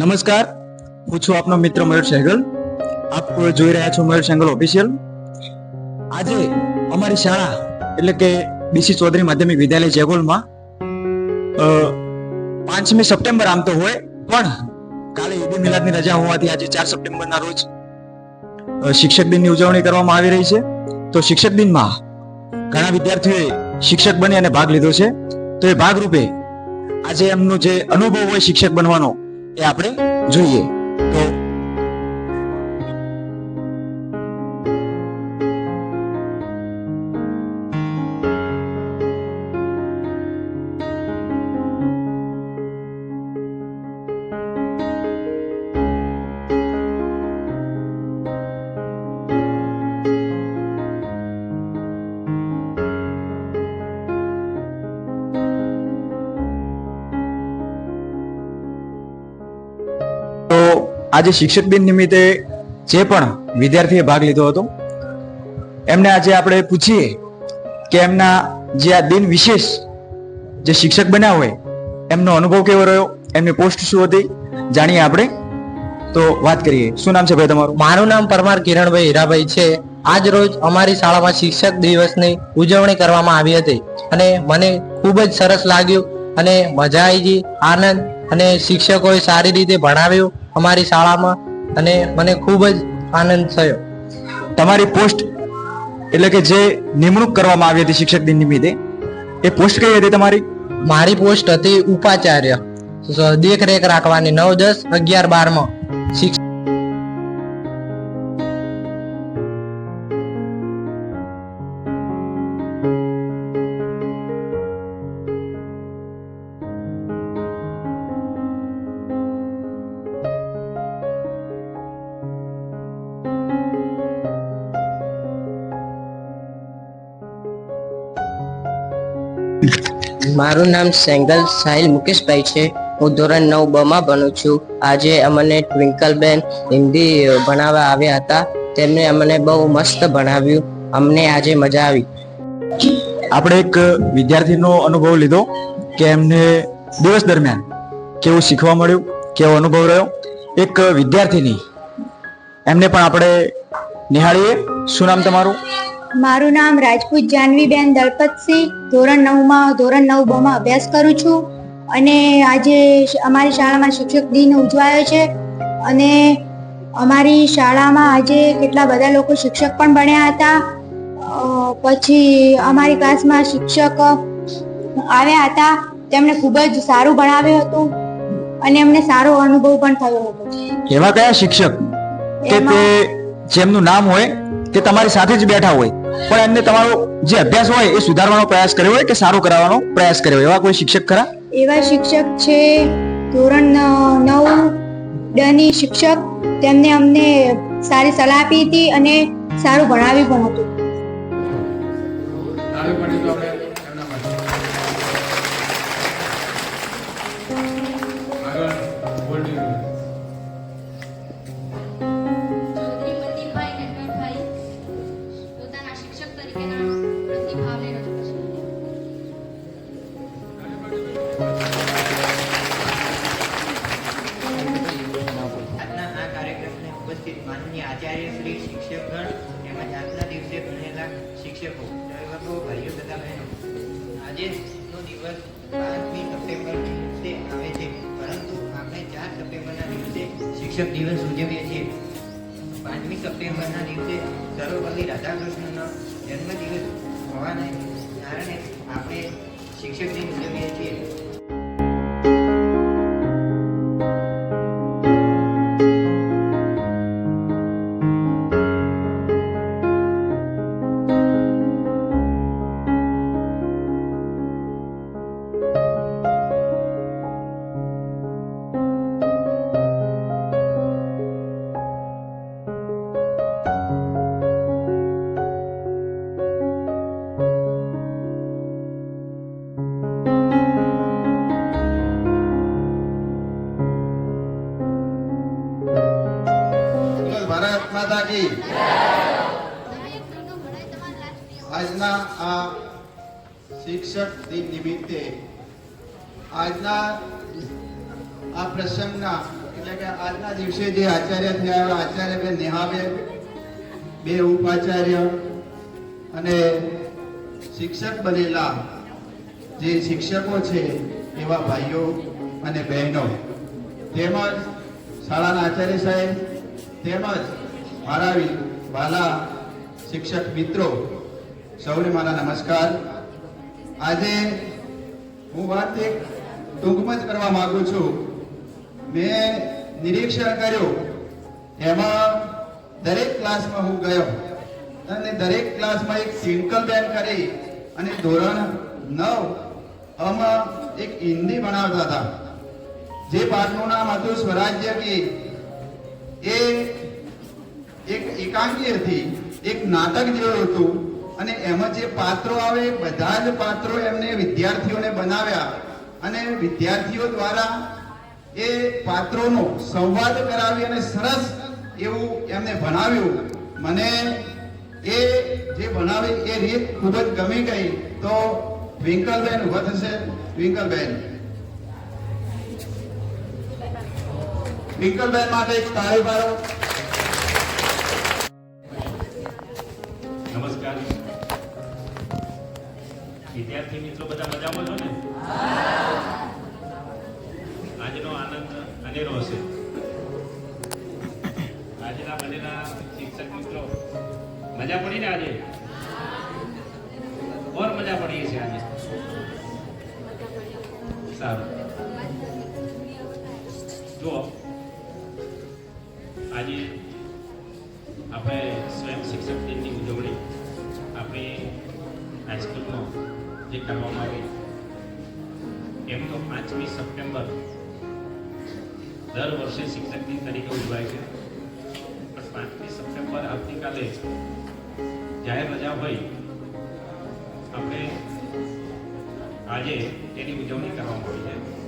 નમસ્કાર. હું છું આપનો મિત્ર મયુર સહેગલ આપ જોઈ રહ્યા છો મયુર સહેગલ ઓફિશિયલ આજે અમારી શાળા, એટલે કે બીસી ચૌધરી માધ્યમિક વિદ્યાલય જેગોલમાં પાંચમી સપ્ટેમ્બર આમ તો હોય, પણ કાલે ઈદી મિલાદની રજા હોવાથી આજે ચાર સપ્ટેમ્બરના રોજ શિક્ષક દિનની ઉજવણી કરવામાં આવી રહી છે. તો શિક્ષક દિનમાં ઘણા વિદ્યાર્થીઓએ શિક્ષક બની અને ભાગ લીધો છે. તો એ ભાગરૂપે આજે એમનો જે અનુભવ હોય શિક્ષક બનવાનો એ આપણે જોઈએ. તો આજે શિક્ષક દિન નિમિત્તે જે પણ વિદ્યાર્થીએ ભાગ લીધો હતો, એમને આજે આપણે પૂછીએ કે એમના જે આ દિન વિશેષ જે શિક્ષક બન્યા હોય, એમનો અનુભવ કેવો રહ્યો, એમની પોસ્ટ શું હતી, જાણીએ આપણે. તો વાત કરીએ. શું નામ છે ભાઈ તમારું? મારું નામ પરમાર કિરણભાઈ હીરાભાઈ છે. આજ રોજ અમારી શાળામાં શિક્ષક દિવસની ઉજવણી કરવામાં આવી હતી અને મને ખૂબ જ સરસ લાગ્યું અને મજા આવી ગઈ. આનંદ અને શિક્ષકોએ સારી રીતે ભણાવ્યું. અમારી શાળામાં અને મને ખૂબ જ આનંદ થયો. તમારી પોસ્ટ એટલે કે જે નિમણૂક કરવામાં આવી હતી શિક્ષક દિન નિમિત્તે, એ પોસ્ટ કઈ હતી તમારી? મારી પોસ્ટ હતી ઉપાચાર્ય. દેખરેખ રાખવાની નવ દસ અગિયાર બારમાં. શિક્ષક મારું નામ સેંગલ સાહિલ મુકેશભાઈ છે. હું ધોરણ નવ બમાં ભણું છું. આજે અમને ટ્વિંકલબેન હિન્દી ભણાવવા આવ્યા હતા. તેમણે અમને બહુ મસ્ત ભણાવ્યું. અમને આજે મજા આવી. આપણે એક વિદ્યાર્થીનો અનુભવ લીધો કે એમને દિવસ દરમિયાન કેવું શીખવા મળ્યું, કેવો અનુભવ રહ્યો. એક વિદ્યાર્થીની એમને પણ આપણે નિહાળીએ. શું નામ તમારું? મારું નામ રાજપૂત જાનવીબેન દલપતસિંહ ધોરણ નવમાં ધોરણ નવ બમાં અભ્યાસ કરું છું. અને આજે અમારી શાળામાં શિક્ષક દિન ઉજવાયો છે. અને અમારી શાળામાં આજે કેટલા બધા લોકો શિક્ષક પણ બન્યા હતા. પછી અમારી ક્લાસમાં શિક્ષક આવ્યા હતા. તેમણે ખૂબ જ સારું ભણાવ્યું હતું. અને અમને સારો અનુભવ પણ થયો હતો. એવા કયા શિક્ષક? કે તે જેમનું નામ હોય તે તમારી સાથે જ બેઠા હોય. પણ એમને તમારો જે અભ્યાસ હોય એ સુધારવાનો પ્રયાસ કર્યો હોય કે સારો કરાવવાનો પ્રયાસ કર્યો એવા કોઈ શિક્ષક ખરા? એવા શિક્ષક છે ધોરણ નવ ડની શિક્ષક. તેમને અમને સારી સલાહ આપી હતી અને સારું ભણાવ્યું પણ હતું. ઉપસ્થિત માનનીય આચાર્ય શ્રી શિક્ષકગણ તેમજ આજના દિવસે ભણેલા શિક્ષકો અભિભાવકો ભાઈઓ તથા બહેનો. આજેનો દિવસ પાંચમી સપ્ટેમ્બર દિવસે આવે છે, પરંતુ આપણે ચાર સપ્ટેમ્બરના દિવસે શિક્ષક દિવસ ઉજવીએ છીએ. પાંચમી સપ્ટેમ્બરના દિવસે સર્વપલ્લી રાધાકૃષ્ણનો જન્મદિવસ હોવાને કારણે આપણે શિક્ષક દિન ઉજવીએ છીએ. બોલો ભારત માતા કી આજના આ શિક્ષક દિન નિમિત્તે આજના આ પ્રસંગના એટલે કે આજના દિવસે જે આચાર્ય થયા આચાર્ય બે નેહાબેન બે ઉપાચાર્ય અને શિક્ષક બનેલા જે શિક્ષકો છે એવા ભાઈઓ અને બહેનો. તેમજ શાળાના આચાર્ય સાહેબ તેમજ મારા વાલા શિક્ષક મિત્રો, સૌને મારા નમસ્કાર. આજે હું વાત એક ટૂંકમાં જ કરવા માંગુ છું. મેં નિરીક્ષણ કર્યું, એમાં દરેક ક્લાસમાં હું ગયો અને દરેક ક્લાસમાં એક સિંકલ બેન કરી અને ધોરણ નવ આમાં એક હિન્દી ભણાવતા હતા. જે પાઠનું નામ હતું સ્વરાજ્ય કી એ એક એકાંકી હતી, એક નાટક જેવું હતું અને એમાં જે પાત્રો આવે બધા જ પાત્રો એમને વિદ્યાર્થીઓને બનાવ્યા અને વિદ્યાર્થીઓ દ્વારા એ પાત્રોનો સંવાદ કરાવી અને સરસ એવું એમને ભણાવ્યું. મને એ જે ભણાવી એ રીત ખૂબ જ ગમી ગઈ. તો ટ્વિંકલબેન વધશે ટ્વિંકલબેન ટ્વિંકલબેન માટે એક તાળી પાડો. નમસ્કાર. વિદ્યાર્થી મિત્રો, બધા મજામાં છો ને? આજનો આનંદ અનેરો હશે. આજના બનેલા શિક્ષક મિત્રો, મજા પડી ને આજે? ઓર મજા પડી છે આજે? સારું. હાઈસ્કૂલમાં જે કરવામાં આવી એમ તો પાંચમી સપ્ટેમ્બર દર વર્ષે શિક્ષક દિન તરીકે ઉજવાય છે. પણ પાંચમી સપ્ટેમ્બર આવતીકાલે જાહેર રજા હોય, આપણે આજે તેની ઉજવણી કરવામાં આવી છે.